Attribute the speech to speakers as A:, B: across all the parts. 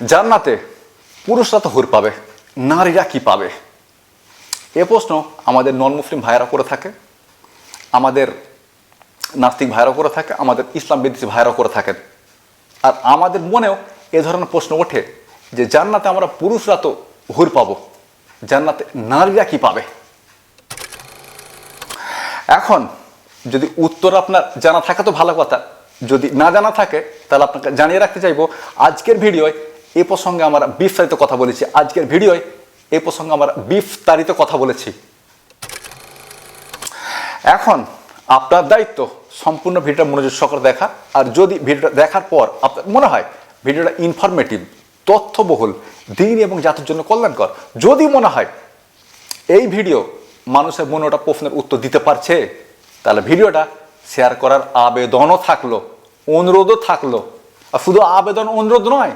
A: জান্নাতে পুরুষরা তো হুর পাবে, নারীরা কি পাবে? এ প্রশ্ন আমাদের নন মুসলিম ভাইয়েরা করে থাকে, আমাদের নাস্তিক ভাইয়েরা করে থাকে, আমাদের ইসলাম বিদ্বেষী ভাইয়েরা করে থাকেন। আর আমাদের মনেও এ ধরনের প্রশ্ন ওঠে যে জান্নাতে আমরা পুরুষরা তো হুর পাবো, জান্নাতে নারীরা কি পাবে? এখন যদি উত্তর আপনার জানা থাকে তো ভালো কথা, যদি না জানা থাকে তাহলে আপনাকে জানিয়ে রাখতে চাইব, আজকের ভিডিওয় এ প্রসঙ্গে আমরা বিস্তারিত কথা বলেছি। আজকের ভিডিওয় এ প্রসঙ্গে আমরা বিস্তারিত কথা বলেছি। এখন আপনার দায়িত্ব সম্পূর্ণ ভিডিওটা মনোযোগ সহকারে দেখা। আর যদি ভিডিওটা দেখার পর আপনার মনে হয় ভিডিওটা ইনফরমেটিভ তথ্যবহুল, দিন এবং জাতির জন্য কল্যাণকর, যদি মনে হয় এই ভিডিও মানুষের মনে ওটা প্রশ্নের উত্তর দিতে পারছে, তাহলে ভিডিওটা শেয়ার করার আবেদনও থাকল, অনুরোধও থাকল। আর শুধু আবেদন, অনুরোধ নয়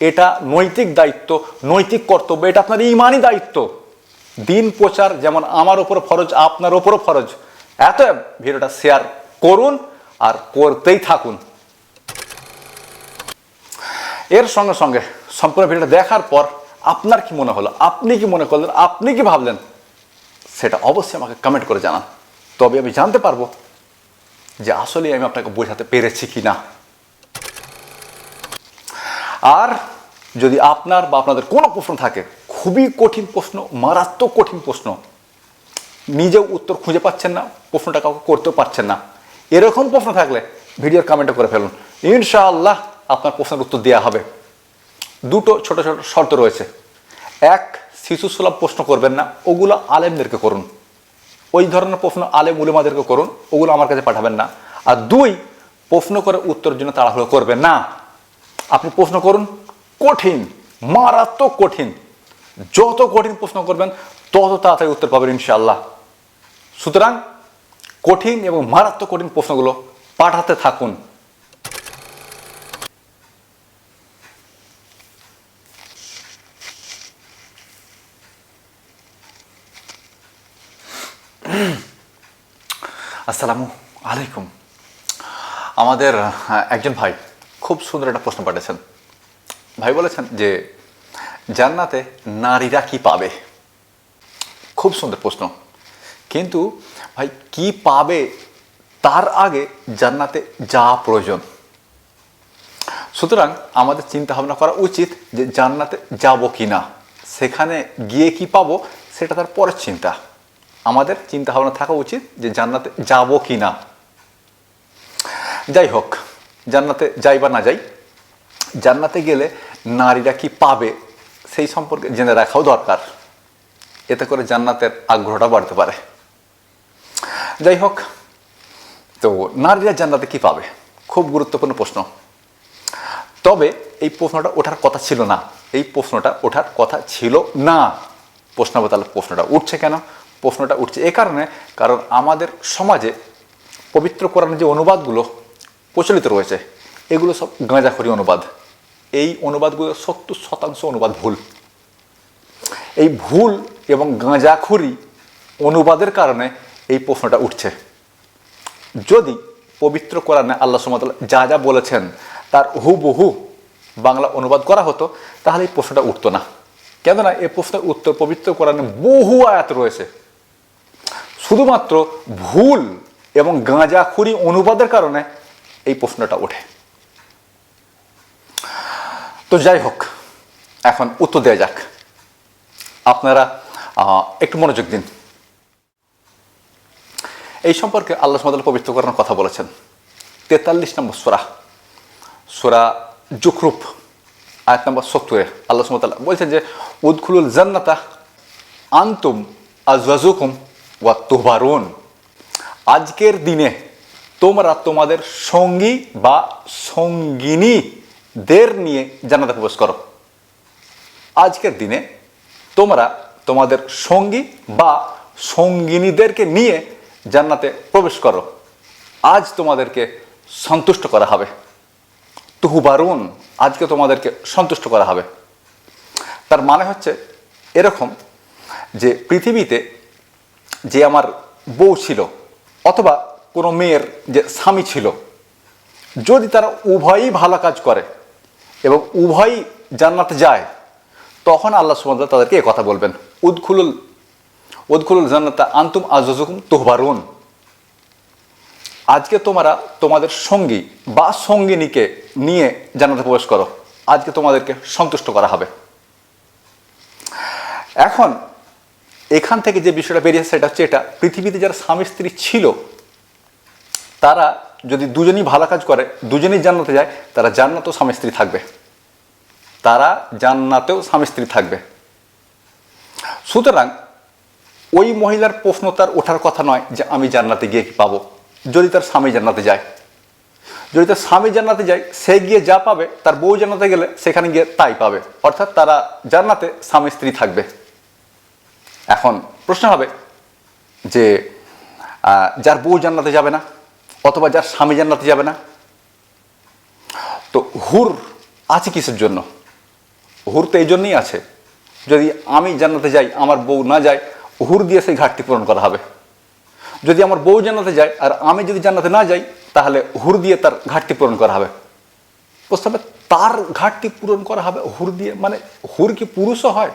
A: এটা নৈতিক দায়িত্ব, নৈতিক কর্তব্য, এটা আপনার ইমানই দায়িত্ব। দিন প্রচার যেমন আমার ওপর ফরজ, আপনার ওপরও ফরজ। এত ভিডিওটা শেয়ার করুন আর করতেই থাকুন। এর সঙ্গে সঙ্গে সম্পূর্ণ ভিডিওটা দেখার পর আপনার কি মনে হলো, আপনি কি মনে করলেন, আপনি কি ভাবলেন, সেটা অবশ্যই আমাকে কমেন্ট করে জানান। তবে আমি জানতে পারব যে আসলে আমি আপনাকে বোঝাতে পেরেছি কি না আর যদি আপনার বা আপনাদের কোনো প্রশ্ন থাকে, খুবই কঠিন প্রশ্ন, মারাত্মক কঠিন প্রশ্ন, নিজেও উত্তর খুঁজে পাচ্ছেন না, প্রশ্নটা কাউকে করতেও পারছেন না, এরকম প্রশ্ন থাকলে ভিডিওর কমেন্টে করে ফেলুন। ইনশাআল্লাহ আপনার প্রশ্নের উত্তর দেওয়া হবে। দুটো ছোট ছোট শর্ত রয়েছে। এক শিশু সুলভ প্রশ্ন করবেন না, ওগুলো আলেমদেরকে করুন। ওই ধরনের প্রশ্ন আলেম উলেমাদেরকে করুন, ওগুলো আমার কাছে পাঠাবেন না। আর দুই, প্রশ্ন করে উত্তরের জন্য তাড়াহুড়ো করবেন না। আপনি প্রশ্ন করুন কঠিন, মারাত্মক কঠিন। যত কঠিন প্রশ্ন করবেন, তত তাড়াতাড়ি উত্তর পাবেন ইনশাল্লাহ সুতরাং কঠিন এবং মারাত্মক কঠিন প্রশ্নগুলো পাঠাতে থাকুন। আসসালামু আলাইকুম। আমাদের একজন ভাই খুব সুন্দর একটা প্রশ্ন পাঠিয়েছেন। ভাই বলেছেন যে জান্নাতে নারীরা কি পাবে? খুব সুন্দর প্রশ্ন। কিন্তু ভাই, কি পাবে তার আগে জান্নাতে যা প্রয়োজন? সুতরাং আমাদের চিন্তা ভাবনা করা উচিত যে জান্নাতে যাব কি না সেখানে গিয়ে কি পাবো সেটা তার পরের চিন্তা। আমাদের চিন্তা ভাবনা থাকা উচিত যে জান্নাতে যাব কি না যাই হোক, জান্নাতে যাই বা না যাই জান্নাতে গেলে নারীরা কি পাবে সেই সম্পর্কে জেনে রাখাও দরকার। এতে করে জান্নাতের আগ্রহটা বাড়তে পারে। যাই হোক, তো নারীরা জান্নাতে কি পাবে? খুব গুরুত্বপূর্ণ প্রশ্ন। তবে এই প্রশ্নটা ওঠার কথা ছিল না। এই প্রশ্নটা ওঠার কথা ছিল না। প্রশ্ন তাহলে প্রশ্নটা উঠছে কেন? প্রশ্নটা উঠছে এ কারণে, কারণ আমাদের সমাজে পবিত্র কোরআনের যে অনুবাদগুলো প্রচলিত রয়েছে এগুলো সব গাঁজাখড়ি অনুবাদ। এই অনুবাদগুলো সত্তর শতাংশ অনুবাদ ভুল। এই ভুল এবং গাঁজাখড়ি অনুবাদের কারণে এই প্রশ্নটা উঠছে। যদি পবিত্র কোরআনে আল্লাহ সুমতাল যা যা বলেছেন তার হুবহু বাংলা অনুবাদ করা হতো, তাহলে এই প্রশ্নটা উঠতো না। কেননা এই প্রশ্নের উত্তর পবিত্র কোরআনে বহু আয়াত রয়েছে। শুধুমাত্র ভুল এবং গাঁজাখুরি অনুবাদের কারণে এই প্রশ্নটা ওঠে। তো যাই হোক, এখন উত্তর দেওয়া যাক। আপনারা একটু মনোযোগ দিন। এই সম্পর্কে আল্লাহ সুমাদ পবিত্র করার কথা বলেছেন। তেতাল্লিশ নম্বর সোরা সোরা জুখরুপ আয়াত নম্বর সত্তরে আল্লাহ সুমতাল্লাহ বলছেন যে, উদ্খুলুল জান্নাতা আন্তুম আজওয়াজুকুম ওয়া তুহবারুন। আজকের দিনে তোমরা তোমাদের সঙ্গী বা সঙ্গিনীদের নিয়ে জান্নাতে প্রবেশ করো। আজকের দিনে তোমরা তোমাদের সঙ্গী বা সঙ্গিনীদেরকে নিয়ে জান্নাতে প্রবেশ করো। আজ তোমাদেরকে সন্তুষ্ট করা হবে। তুহু তুহুবারুন আজকে তোমাদেরকে সন্তুষ্ট করা হবে। তার মানে হচ্ছে এরকম যে পৃথিবীতে যে আমার বউ ছিল অথবা কোনো মেয়ের যে স্বামী ছিল, যদি তারা উভয়ই ভালো কাজ করে এবং উভয়ই জান্নাতে যায়, তখন আল্লাহ সুবহানাহু তাদেরকে কথা বলবেন। উদখুলুল উদখুলুল জান্নাতা আন্তুম আজুজুকুম তোহবারুন। আজকে তোমরা তোমাদের সঙ্গী বা সঙ্গিনীকে নিয়ে জান্নাতে প্রবেশ করো। আজকে তোমাদেরকে সন্তুষ্ট করা হবে। এখন, এখান থেকে যে বিষয়টা বেরিয়েছে সেটা হচ্ছে এটা, পৃথিবীতে যারা স্বামী স্ত্রী ছিল, তারা যদি দুজনই ভালো কাজ করে, দুজনেই জান্নাতে যায়, তারা জান্নাতেও স্বামী স্ত্রী থাকবে। তারা জান্নাতেও স্বামী স্ত্রী থাকবে। সুতরাং ওই মহিলার প্রশ্ন তার ওঠার কথা নয় যে আমি জান্নাতে গিয়ে কি পাবো। যদি তার স্বামী জান্নাতে যায়। যদি তার স্বামী জান্নাতে যায়, সে গিয়ে যা পাবে, তার বউ জান্নাতে গেলে সেখানে গিয়ে তাই পাবে। অর্থাৎ তারা জান্নাতে স্বামী স্ত্রী থাকবে। এখন প্রশ্ন হবে যে যার বউ জান্নাতে যাবে না অথবা যার স্বামী জান্নাতে যাবে না। তো হুর আছে কিসের জন্য? হুর তো এই জন্যই আছে। যদি আমি জান্নাতে যাই, আমার বউ না যায়, হুর দিয়ে সেই ঘাটতি পূরণ করা হবে। যদি আমার বউ জান্নাতে যায় আর আমি যদি জান্নাতে না যাই, তাহলে হুর দিয়ে তার ঘাটতি পূরণ করা হবে। বুঝতে হবে তার ঘাটতি পূরণ করা হবে, হুর দিয়ে মানে হুর কি পুরুষও হয়?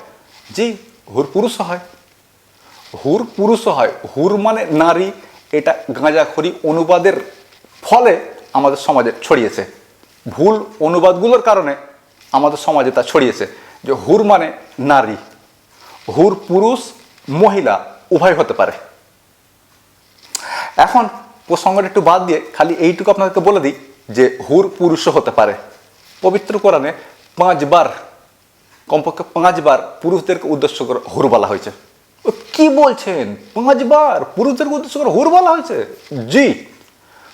A: জি, হুর পুরুষও হয়। হুর পুরুষও হয়। হুর মানে নারী এটা গাঁজাখড়ি অনুবাদের ফলে আমাদের সমাজে ছড়িয়েছে। ভুল অনুবাদগুলোর কারণে আমাদের সমাজে তা ছড়িয়েছে যে হুর মানে নারী, হুর পুরুষ, মহিলা উভয় হতে পারে। এখন প্রসঙ্গটা একটু বাদ দিয়ে খালি এইটুকু আপনাদেরকে বলে দিই যে হুর পুরুষও হতে পারে। পবিত্র কোরআনে পাঁচবার, কমপক্ষে পাঁচবার পুরুষদেরকে উদ্দেশ্য করে হুর বলা হয়েছে। কি বলছেন? পাঁচবার। পুরুষদেরকে উদ্দেশ্য করে হুর বলা হয়েছে। জি।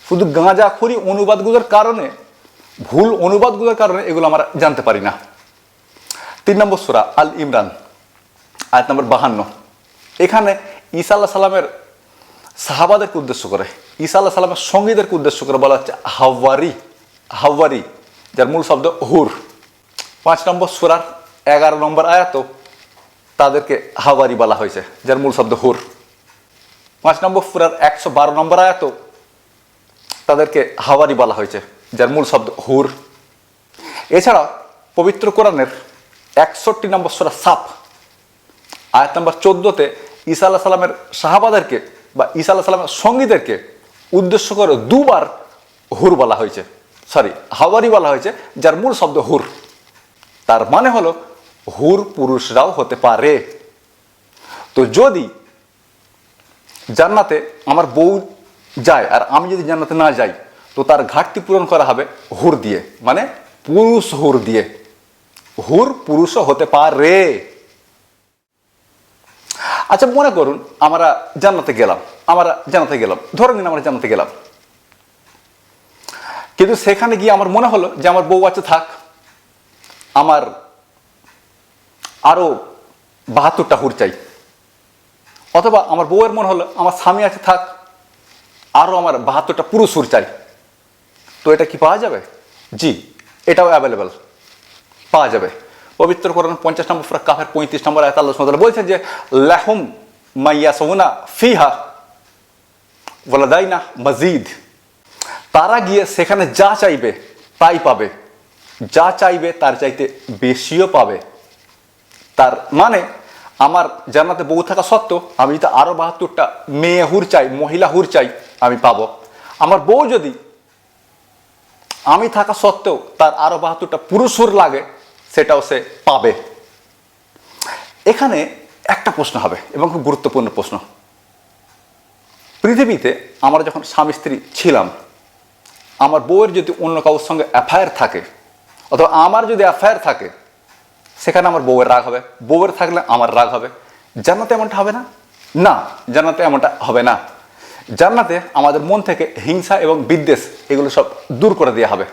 A: শুধু গাঁজাখড়ি অনুবাদগুলোর কারণে, ভুল অনুবাদগুলোর কারণে এগুলো আমরা জানতে পারি না। তিন নম্বর সুরা, আল ইমরান, আয়াত নম্বর বাহান্ন। এখানে ঈসা আল্লাহ সাল্লামের সাহাবাদেরকে উদ্দেশ্য করে, ঈসা আল্লাহ সাল্লামের সঙ্গীদেরকে উদ্দেশ্য করে বলা হচ্ছে হাওয়ারি হাওয়ারি, যার মূল শব্দ হুর। পাঁচ নম্বর সুরার এগারো নম্বর আয়াত তাদেরকে হাওয়ারি বলা হয়েছে, যার মূল শব্দ হুর। পাঁচ নম্বর ফুরার একশো বারো নম্বর আয়াত তাদেরকে হাওয়ারি বলা হয়েছে, যার মূল শব্দ হুর। এছাড়া পবিত্র কোরআনের একষট্টি নম্বর সুরা সাপ আয়াত নম্বর চোদ্দোতে ঈসা আল্লাহ সাল্লামের সাহাবাদেরকে বা ঈসা আল্লাহ সাল্লামের সঙ্গীদেরকে উদ্দেশ্য করে দুবার হুর বলা হয়েছে সরি হাওয়ারি বলা হয়েছে, যার মূল শব্দ হুর। তার মানে হলো হুর পুরুষরাও হতে পারে। তো যদি জান্নাতে আমার বউ যায় আর আমি যদি জান্নাতে না যাই, তো তার ঘাটতি পূরণ করা হবে হুর দিয়ে। মানে পুরুষ হুর দিয়ে। হুর পুরুষও হতে পারে। আচ্ছা মনে করুন, আমরা জান্নাতে গেলাম, আমরা জানাতে গেলাম, ধরে নিন আমরা জান্নাতে গেলাম। কিন্তু সেখানে গিয়ে আমার মনে হলো যে আমার বউ আছে, থাক। আমার আরও বাহাত্তরটা হুর চাই। অথবা আমার বউয়ের মনে হলো, আমার স্বামী আছে, থাক আরও আমার বাহাত্তরটা পুরুষ হুর চাই। তো এটা কি পাওয়া যাবে? জি, এটাও অ্যাভেলেবেল পাওয়া যাবে। পবিত্র কোরআন পঞ্চাশ নম্বর ফুরা কাফের পঁয়ত্রিশ নম্বর আয়াত আল্লাহ তাআলা বলছেন যে, লাহুম মাইয়াসুনা ফিহা ওয়ালাদাইনা মজিদ তারা গিয়ে সেখানে যা চাইবে, তাই পাবে। যা চাইবে, তার চাইতে বেশিও পাবে। তার মানে আমার জান্নাতে বউ থাকা সত্ত্বেও আমি যদি আরও বাহাত্তরটা মেয়ে হুর চাই, মহিলা হুর চাই, আমি পাবো। আমার বউ যদি আমি থাকা সত্ত্বেও তার আরও বাহাত্তরটা পুরুষ হুর লাগে, সেটাও সে পাবে। এখানে একটা প্রশ্ন হবে, এবং খুব গুরুত্বপূর্ণ প্রশ্ন। পৃথিবীতে আমরা যখন স্বামী স্ত্রী ছিলাম, আমার বউয়ের যদি অন্য কারোর সঙ্গে অ্যাফায়ার থাকে, অথবা আমার যদি অ্যাফায়ার থাকে সেখানে আমার বউয়ের রাগ হবে। বউয়ের থাকলে আমার রাগ হবে। জান্নাতে এমনটা হবে না? না, জান্নাতে এমনটা হবে না। জান্নাতে আমাদের মন থেকে হিংসা এবং বিদ্বেষ এগুলো সব দূর করে দেওয়া হবে।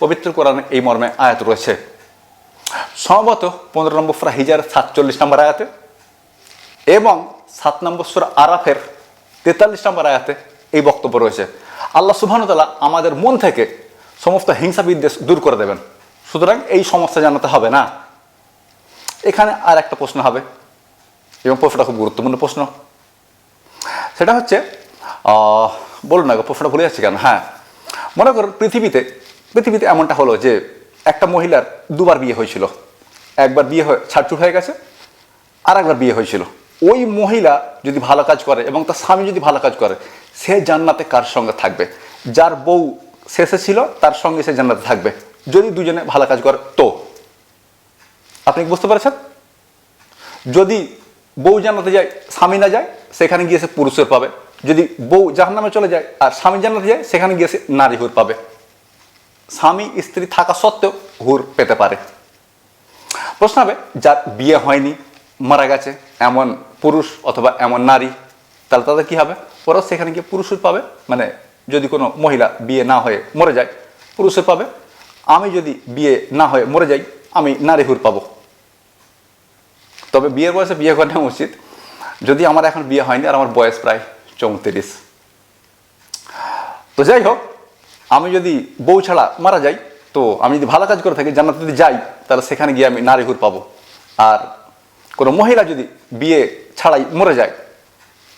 A: পবিত্র কোরআনে এই মর্মে আয়াত রয়েছে। সম্ভবত পনেরো নম্বর সুরা হিজার সাতচল্লিশ নম্বর আয়াতে এবং সাত নম্বর সুরা আরাফের তেতাল্লিশ নম্বর আয়াতে এই বক্তব্য রয়েছে। আল্লাহ সুবহানতাল্লাহ আমাদের মন থেকে সমস্ত হিংসা বিদ্বেষ দূর করে দেবেন। সুতরাং এই সমস্যা জানাতে হবে না। এখানে আর একটা প্রশ্ন হবে, এবং প্রশ্নটা খুব গুরুত্বপূর্ণ প্রশ্ন। সেটা হচ্ছে বলুন না প্রশ্নটা ভুলে যাচ্ছি কেন? হ্যাঁ মনে করুন পৃথিবীতে পৃথিবীতে এমনটা হলো যে একটা মহিলার দুবার বিয়ে হয়েছিল। একবার বিয়ে হয়ে ছাড়চুট হয়ে গেছে আর একবার বিয়ে হয়েছিল। ওই মহিলা যদি ভালো কাজ করে এবং তার স্বামী যদি ভালো কাজ করে, সে জান্নাতে কার সঙ্গে থাকবে? যার বউ শেষে ছিল, তার সঙ্গে সে জান্নাতে থাকবে। যদি দুজনে ভালো কাজ করে, তো? আপনি কি বুঝতে পেরেছেন? যদি বউ জান্নাতে যায়, স্বামী না যায়, সেখানে গিয়ে সে পুরুষের পাবে। যদি বউ জাহান্নামে চলে যায় আর স্বামী জান্নাতে যায়, সেখানে গিয়ে সে নারী হুর পাবে। স্বামী স্ত্রী থাকা সত্ত্বেও হুর পেতে পারে। প্রশ্ন হবে, যার বিয়ে হয়নি, মারা গেছে, এমন পুরুষ অথবা এমন নারী, তাহলে তাদের কি হবে? ওরাও সেখানে গিয়ে পুরুষের পাবে। মানে যদি কোনো মহিলা বিয়ে না হয়ে মরে যায় পুরুষের পাবে। আমি যদি বিয়ে না হয়ে মরে যাই, আমি নারী হুর পাবো। তবে বিয়ের বয়সে বিয়ে করা উচিত। যদি আমার এখন বিয়ে হয়নি আর আমার বয়স প্রায় চৌত্রিশ। তো যাই হোক, আমি যদি বউ ছাড়া মারা যাই, তো আমি যদি ভালো কাজ করে থাকি, জান্নাতে যদি যাই, তাহলে সেখানে গিয়ে আমি নারী হুর পাবো। আর কোনো মহিলা যদি বিয়ে ছাড়াই মরে যায়,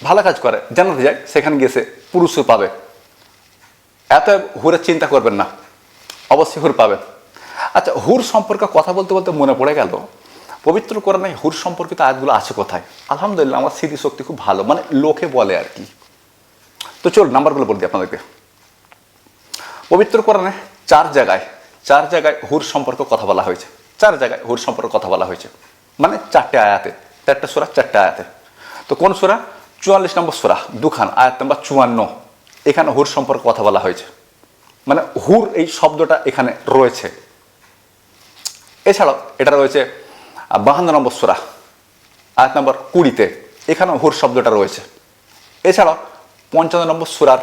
A: ভালো কাজ করে, জান্নাতে যায়, সেখানে গিয়ে সে পুরুষও পাবে। এত হুরের চিন্তা করবেন না। অবশ্যই হুর পাবে আচ্ছা হুর সম্পর্কে কথা বলতে বলতে মনে পড়ে গেল পবিত্র কোরআনে হুর সম্পর্কিত আয়াতগুলো আছে কোথায়? আলহামদুলিল্লাহ, আমার স্মৃতিশক্তি খুব ভালো। মানে লোকে বলে আর কি। তো চল নাম্বারগুলো বলে আপনাদেরকে। পবিত্র কোরআনে চার জায়গায় চার জায়গায় হুর সম্পর্কে কথা বলা হয়েছে। চার জায়গায় হুর সম্পর্কে কথা বলা হয়েছে। মানে চারটে আয়াতে, চারটে সুরা, চারটে আয়াতে। তো কোন সুরা? চুয়াল্লিশ নম্বর সুরা, দুখান, আয়াত নম্বর চুয়ান্ন। এখানে হুর সম্পর্কে কথা বলা হয়েছে। মানে হুর এই শব্দটা এখানে রয়েছে। এছাড়াও এটা রয়েছে বাহান্ন নম্বর সুরা, আয়াত নম্বর কুড়িতে এখানেও হুর শব্দটা রয়েছে। এছাড়াও পঞ্চান্ন নম্বর সুরার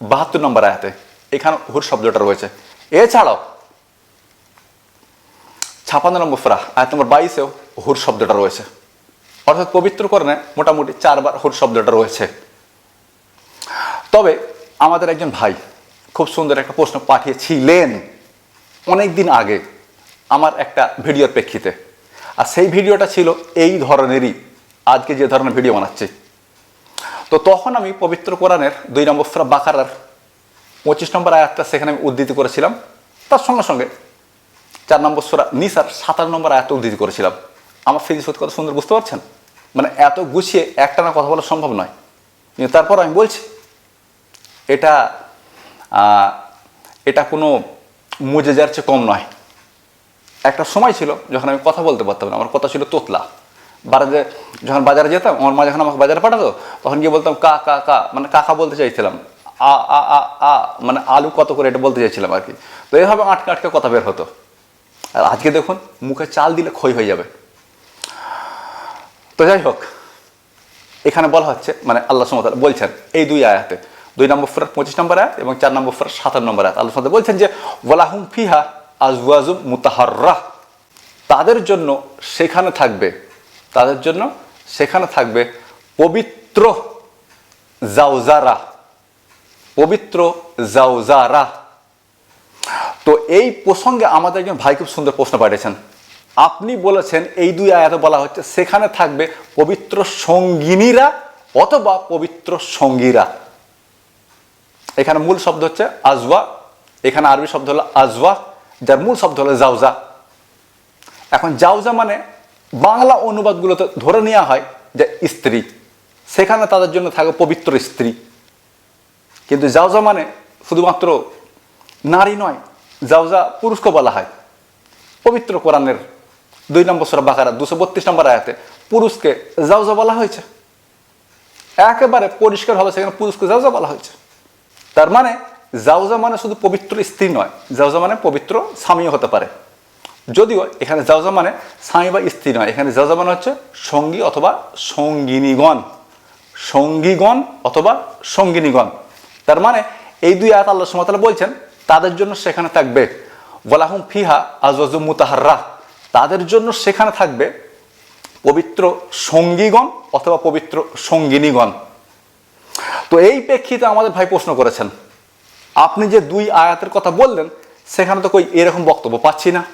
A: বাহাত্তর নম্বর আয়াতে এখানে হুর শব্দটা রয়েছে। এছাড়াও ছাপান্ন নম্বর সুরা, আয়াত নম্বর বাইশেও হুর শব্দটা রয়েছে। অর্থাৎ পবিত্র করণে মোটামুটি চারবার হুর শব্দটা রয়েছে। তবে আমাদের একজন ভাই খুব সুন্দর একটা প্রশ্ন পাঠিয়েছিলেন অনেক দিন আগে আমার একটা ভিডিওর প্রেক্ষিতে। আর সেই ভিডিওটা ছিল এই ধরনেরই। আজকে যে ধরনের ভিডিও বানাচ্ছি। তো তখন আমি পবিত্র কোরআনের দুই নম্বর সুরা বাকারার পঁচিশ নম্বর আয়াতটা সেখানে আমি উদ্ধৃতি করেছিলাম। তার সঙ্গে সঙ্গে চার নম্বর সুরা নিসার সাতান্ন নম্বর আয়াতটা উদ্ধৃতি করেছিলাম। আমার সত্যি কথা সুন্দর, বুঝতে পারছেন? মানে এত গুছিয়ে একটা না কথা বলা সম্ভব নয়। কিন্তু তারপর আমি বলছি, এটা এটা কোনো মুজেজার চেয়ে কম নয়। একটা সময় ছিল যখন আমি কথা বলতে পারতাম না। আমার কথা ছিল তোতলা। বাজারে যখন বাজারে যেতাম, আমার মা যখন আমাকে বাজারে পাঠাতো, তখন গিয়ে বলতাম, কা কা কা। মানে কাকা বলতে চাইছিলাম। আ আ আ আ। মানে আলু কত করে এটা বলতে চাইছিলাম আর কি। তো এইভাবে আটকে আটকে কথা বের হতো। আর আজকে দেখুন, মুখে চাল দিলে ক্ষয় হয়ে যাবে। তো যাই হোক, এখানে বলা হচ্ছে মানে আল্লাহ সুমতাল বলছেন এই দুই আয়াতে। দুই নম্বর ফেরার পঁচিশ নম্বর আয়াত এবং চার নম্বর ফেরার সাতান্ন নম্বর আয়াত। আল্লাহ সুমতাল বলছেন যে, ওয়ালাহুম ফিহা আজওয়াজুম মুতাহাররা তাদের জন্য সেখানে থাকবে, তাদের জন্য সেখানে থাকবে পবিত্র জাউজারা পবিত্র জাউজারা তো এই প্রসঙ্গে আমাদের একজন ভাই খুব সুন্দর প্রশ্ন পাঠিয়েছেন। আপনি বলেছেন এই দুই আয়াতে বলা হচ্ছে সেখানে থাকবে পবিত্র সঙ্গিনীরা অথবা পবিত্র সঙ্গীরা। এখানে মূল শব্দ হচ্ছে আজওয়া, এখানে আরবি শব্দ হলো আজওয়া যার মূল শব্দ হলো জাউজা এখন জাউজা মানে বাংলা অনুবাদগুলোতে ধরে নেওয়া হয় যে স্ত্রী। সেখানে তাদের জন্য থাকে পবিত্র স্ত্রী। কিন্তু জাউজা মানে শুধুমাত্র নারী নয় জাউজা পুরুষকে বলা হয়। পবিত্র কোরআনের দুই নম্বর সরা বাকারা, দুশো বত্রিশ নম্বর আয়াতে পুরুষকে জাউজা বলা হয়েছে। একেবারে পরিষ্কার হবে সেখানে পুরুষকে জাউজা বলা হয়েছে। তার মানে জাউজা মানে শুধু পবিত্র স্ত্রী নয় জাউজা মানে পবিত্র স্বামীও হতে পারে। যদিও এখানে জাউজা মানে স্বামী বা স্ত্রী নয়, এখানে জাউজা মানে হচ্ছে সঙ্গী অথবা সঙ্গিনীগণ। সঙ্গীগণ অথবা সঙ্গিনীগণ। তার মানে এই দুই আয়াত আল্লাহ সুমতালা বলছেন, তাদের জন্য সেখানে থাকবে, ওয়ালাহুম ফিহা আজওয়াজু মুতাহাররা তাদের জন্য সেখানে থাকবে পবিত্র সঙ্গীগণ অথবা পবিত্র সঙ্গিনীগণ। তো এই প্রেক্ষিতে আমাদের ভাই প্রশ্ন করেছেন আপনি যে দুই আয়াতের কথা বললেন, সেখানে তো কই এরকম বক্তব্য পাচ্ছি না।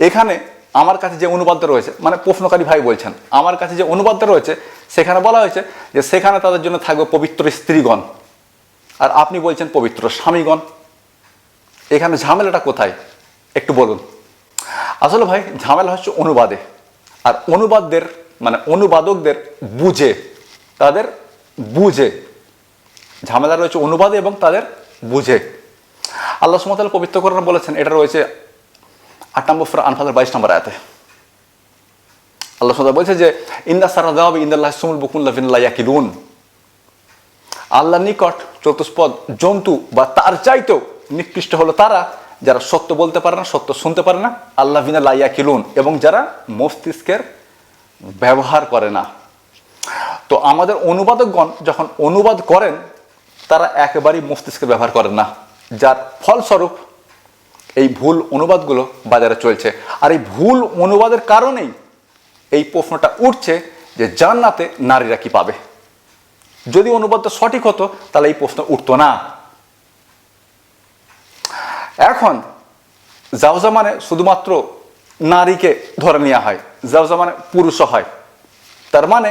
A: এখানে আমার কাছে যে অনুবাদটা রয়েছে মানে প্রশ্নকারী ভাই বলছেন, আমার কাছে যে অনুবাদটা রয়েছে, সেখানে বলা হয়েছে যে সেখানে তাদের জন্য থাকবে পবিত্র স্ত্রীগণ। আর আপনি বলছেন পবিত্র স্বামীগণ। এখানে ঝামেলাটা কোথায়? একটু বলুন। আসলে ভাই, ঝামেলা হচ্ছে অনুবাদে। আর অনুবাদদের মানে অনুবাদকদের বুঝে, তাদের বুঝে ঝামেলা রয়েছে অনুবাদে এবং তাদের বুঝে। আল্লাহ সুমতাল পবিত্র করেন বলেছেন, এটা রয়েছে আট নম্বর ফির আনফালের বাইশ নম্বর আয়াতে। আল্লাহ সুমতাল বলছে যে ইন্দা সারা দেওয়া ইন্দাল্লাহ সুমুল বুকুল্লাহ ইয়াকিলুন। আল্লাহ নিকট চতুষ্পদ জন্তু বা তার চাইতেও নিকৃষ্ট হলো তারা, যারা সত্য বলতে পারে না, সত্য শুনতে পারে না। আল্লাহ বিনা লাইয়া কিলুন এবং যারা মস্তিষ্কের ব্যবহার করে না। তো আমাদের অনুবাদকগণ যখন অনুবাদ করেন তারা একেবারেই মস্তিষ্কের ব্যবহার করেন না। যার ফলস্বরূপ এই ভুল অনুবাদগুলো বাজারে চলছে। আর এই ভুল অনুবাদের কারণেই এই প্রশ্নটা উঠছে যে জান্নাতে নারীরা কি পাবে? যদি অনুবাদটা সঠিক হতো, তাহলে এই প্রশ্ন উঠতো না। এখন জাওজা মানে শুধুমাত্র নারীকে ধরে নেওয়া হয় জাওজা মানে পুরুষও হয়। তার মানে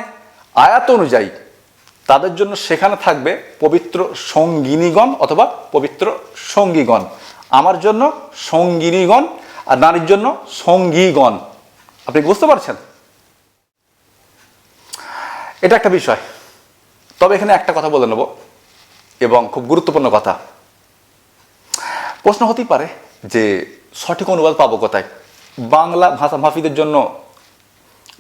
A: আয়াত অনুযায়ী তাদের জন্য সেখানে থাকবে পবিত্র সঙ্গিনীগণ অথবা পবিত্র সঙ্গীগণ। আমার জন্য সঙ্গিনীগণ আর নারীর জন্য সঙ্গীগণ। আপনি বুঝতে পারছেন? এটা একটা বিষয়। তবে এখানে একটা কথা বলে নেব এবং খুব গুরুত্বপূর্ণ কথা। প্রশ্ন হতেই পারে যে সঠিক অনুবাদ পাবো কোথায়? বাংলা ভাষা মাফিদের জন্য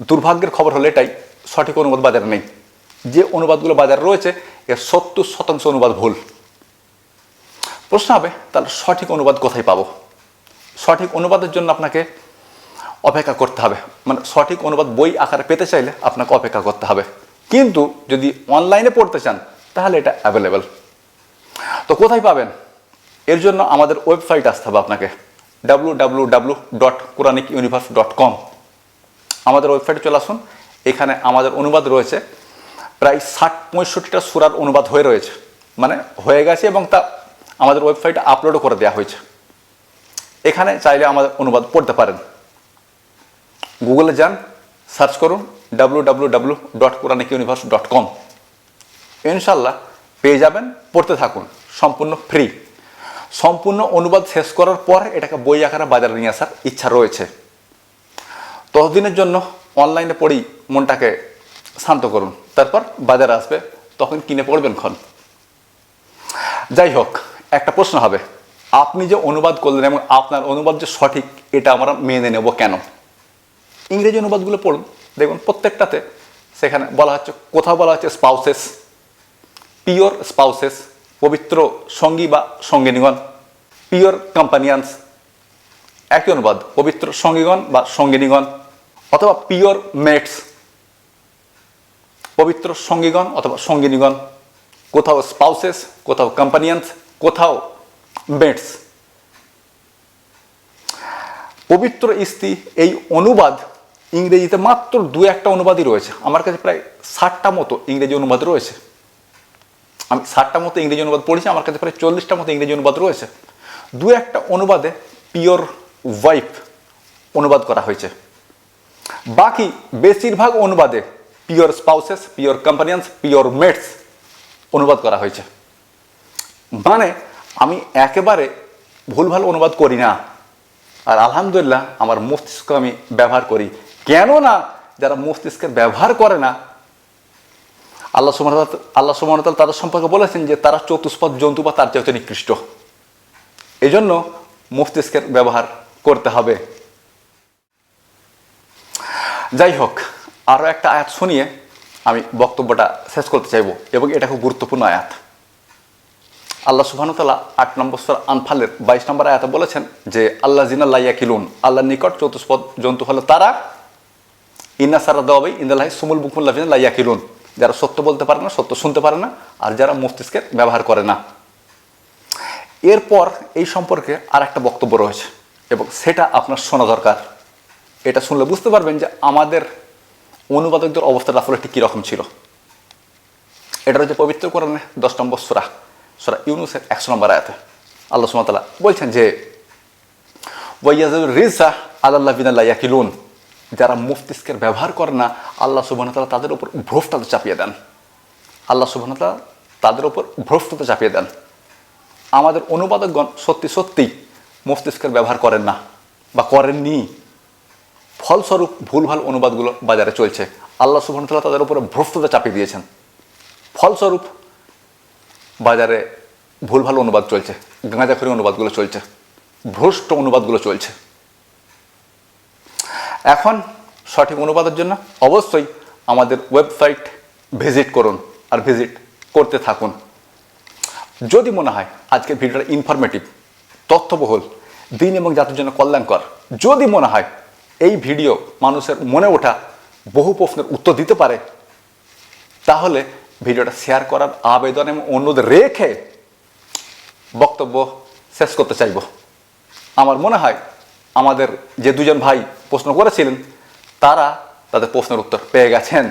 A: দুর্ভাগ্যের খবর হলে এটাই সঠিক অনুবাদ বাজারে নেই। যে অনুবাদগুলো বাজারে রয়েছে, এর সত্তর শতাংশ অনুবাদ ভুল। প্রশ্ন হবে, তাহলে সঠিক অনুবাদ কোথায় পাবো? সঠিক অনুবাদের জন্য আপনাকে অপেক্ষা করতে হবে। মানে সঠিক অনুবাদ বই আকারে পেতে চাইলে আপনাকে অপেক্ষা করতে হবে। কিন্তু যদি অনলাইনে পড়তে চান, তাহলে এটা অ্যাভেলেবেল তো কোথায় পাবেন? এর জন্য আমাদের ওয়েবসাইট আসতে হবে আপনাকে W W W dot Quranic universe dot com আমাদের ওয়েবসাইটে চলে আসুন। এখানে আমাদের অনুবাদ রয়েছে। প্রায় ষাট পঁয়ষট্টিটা সুরার অনুবাদ হয়ে রয়েছে। মানে হয়ে গেছে এবং তা আমাদের ওয়েবসাইটে আপলোডও করে দেওয়া হয়েছে। এখানে চাইলে আমাদের অনুবাদ পড়তে পারেন। গুগলে যান, সার্চ করুন W W W dot Quranic universe dot com ইনশাল্লাহ পেয়ে যাবেন, পড়তে থাকুন, সম্পূর্ণ ফ্রি। সম্পূর্ণ অনুবাদ শেষ করার পর এটাকে বই আকারে বাজারে নিয়ে আসার ইচ্ছা রয়েছে। ততদিনের জন্য অনলাইনে পড়েই মনটাকে শান্ত করুন। তারপর বাজারে আসবে, তখন কিনে পড়বেন ক্ষণ। যাই হোক একটা প্রশ্ন হবে। আপনি যে অনুবাদ করলেন এবং আপনার অনুবাদ যে সঠিক, এটা আমরা মেনে নেব কেন? ইংরেজি অনুবাদগুলো পড়ুন। দেখুন, প্রত্যেকটাতে সেখানে বলা হচ্ছে, কোথাও বলা হচ্ছে স্পাউসেস পিওর স্পাউসেস পবিত্র সঙ্গী বা সঙ্গিনীগণ পিওর কম্পানিয়ান্স একই অনুবাদ, পবিত্র সঙ্গীগণ বা সঙ্গিনীগণ, অথবা পিওর মেটস পবিত্র সঙ্গীগণ অথবা সঙ্গিনীগণ, কোথাও স্পাউসেস কোথাও কম্পানিয়ান্স কোথাও মেটস পবিত্র স্ত্রী, এই অনুবাদ ইংরেজিতে মাত্র দু একটা অনুবাদই রয়েছে। আমার কাছে প্রায় ষাটটা মতো ইংরেজি অনুবাদ রয়েছে। আমি ষাটটা মতো ইংরেজি অনুবাদ পড়েছি, আমার কাছে প্রায় চল্লিশটা মতো ইংরেজি অনুবাদ রয়েছে। দু একটা অনুবাদে পিওর ওয়াইফ অনুবাদ করা হয়েছে। বাকি বেশিরভাগ অনুবাদে pure spouses, pure companions, pure mates অনুবাদ করা হয়েছে। মানে আমি একেবারে ভুলভাল অনুবাদ করি না। আর আলহামদুলিল্লাহ আমার মস্তিষ্ক আমি ব্যবহার করি। কেননা যারা মস্তিষ্কের ব্যবহার করে না, আল্লাহ সুমান আল্লাহ সুমান তাদের সম্পর্কে বলেছেন যে তারা চতুষ্পদ জন্তু বা তার চাইতে নিকৃষ্ট। এই জন্য মস্তিষ্কের ব্যবহার করতে হবে। যাই হোক আরও একটা আয়াত শুনিয়ে আমি বক্তব্যটা শেষ করতে চাইব এবং এটা খুব গুরুত্বপূর্ণ আয়াত। আল্লাহ সুবাহতাল্লাহ আট নম্বর সর আনফালের বাইশ নম্বর আয়াতে বলেছেন যে আল্লাহ জিনাল্লাইয়া কিলুন আল্লাহর নিকট চতুষ্পদ জন্তু হলো তারা। ইন্না সারা দেওয়াই ইন্দাল্লাহ সুমুল বুকুল্লাহ লাইয়া কিলুন যারা সত্য বলতে পারে না, সত্য শুনতে পারে না, আর যারা মস্তিষ্কের ব্যবহার করে না। এরপর এই সম্পর্কে আর একটা বক্তব্য রয়েছে এবং সেটা আপনার শোনা দরকার। এটা শুনলে বুঝতে পারবেন যে আমাদের অনুবাদকদের অবস্থাটা আসলে ঠিক কীরকম ছিল? এটা রয়েছে পবিত্র কোরআনে দশ নম্বর সুরা সুরা ইউনুসের একশো নম্বর আয়াতে। আল্লাহ সুমতাল্লাহ বলছেন যে ওয়াইয়াজুল রিজা আল্লাহ বিনাল্লাহ ইয়াকিলুন যারা মস্তিষ্কের ব্যবহার করে না, আল্লাহ সুবাহতাল্লাহ তাদের উপর ভ্রষ্টতা চাপিয়ে দেন। আল্লাহ সুবাহতাল্লাহ তাদের উপর ভ্রষ্টতা চাপিয়ে দেন। আমাদের অনুবাদকগণ সত্যি সত্যি মস্তিষ্কের ব্যবহার করেন না বা করেননি। ফলস্বরূপ ভুলভাল অনুবাদগুলো বাজারে চলছে। আল্লাহ সুবহানাহু তাদের উপরে ভ্রষ্টতা চাপিয়ে দিয়েছেন। ফলস্বরূপ বাজারে ভুলভাল অনুবাদ চলছে, গাঁজাখড়ি অনুবাদগুলো চলছে, ভ্রষ্ট অনুবাদগুলো চলছে। এখন সঠিক অনুবাদের জন্য অবশ্যই আমাদের ওয়েবসাইট ভিজিট করুন আর ভিজিট করতে থাকুন। যদি মনে হয় আজকের ভিডিওটা ইনফরমেটিভ তথ্যবহুল, দিন এবং জাতির জন্য কল্যাণকর, যদি মনে হয় এই ভিডিও মানুষের মনে ওঠা বহু প্রশ্নের উত্তর দিতে পারে, তাহলে ভিডিওটা শেয়ার করার আবেদন এবং অনুরোধ রেখে বক্তব্য শেষ করতে চাইব। আমার মনে হয় আমাদের যে দুজন ভাই প্রশ্ন করেছিলেন, তারা তাদের প্রশ্নের উত্তর পেয়ে গেছেন।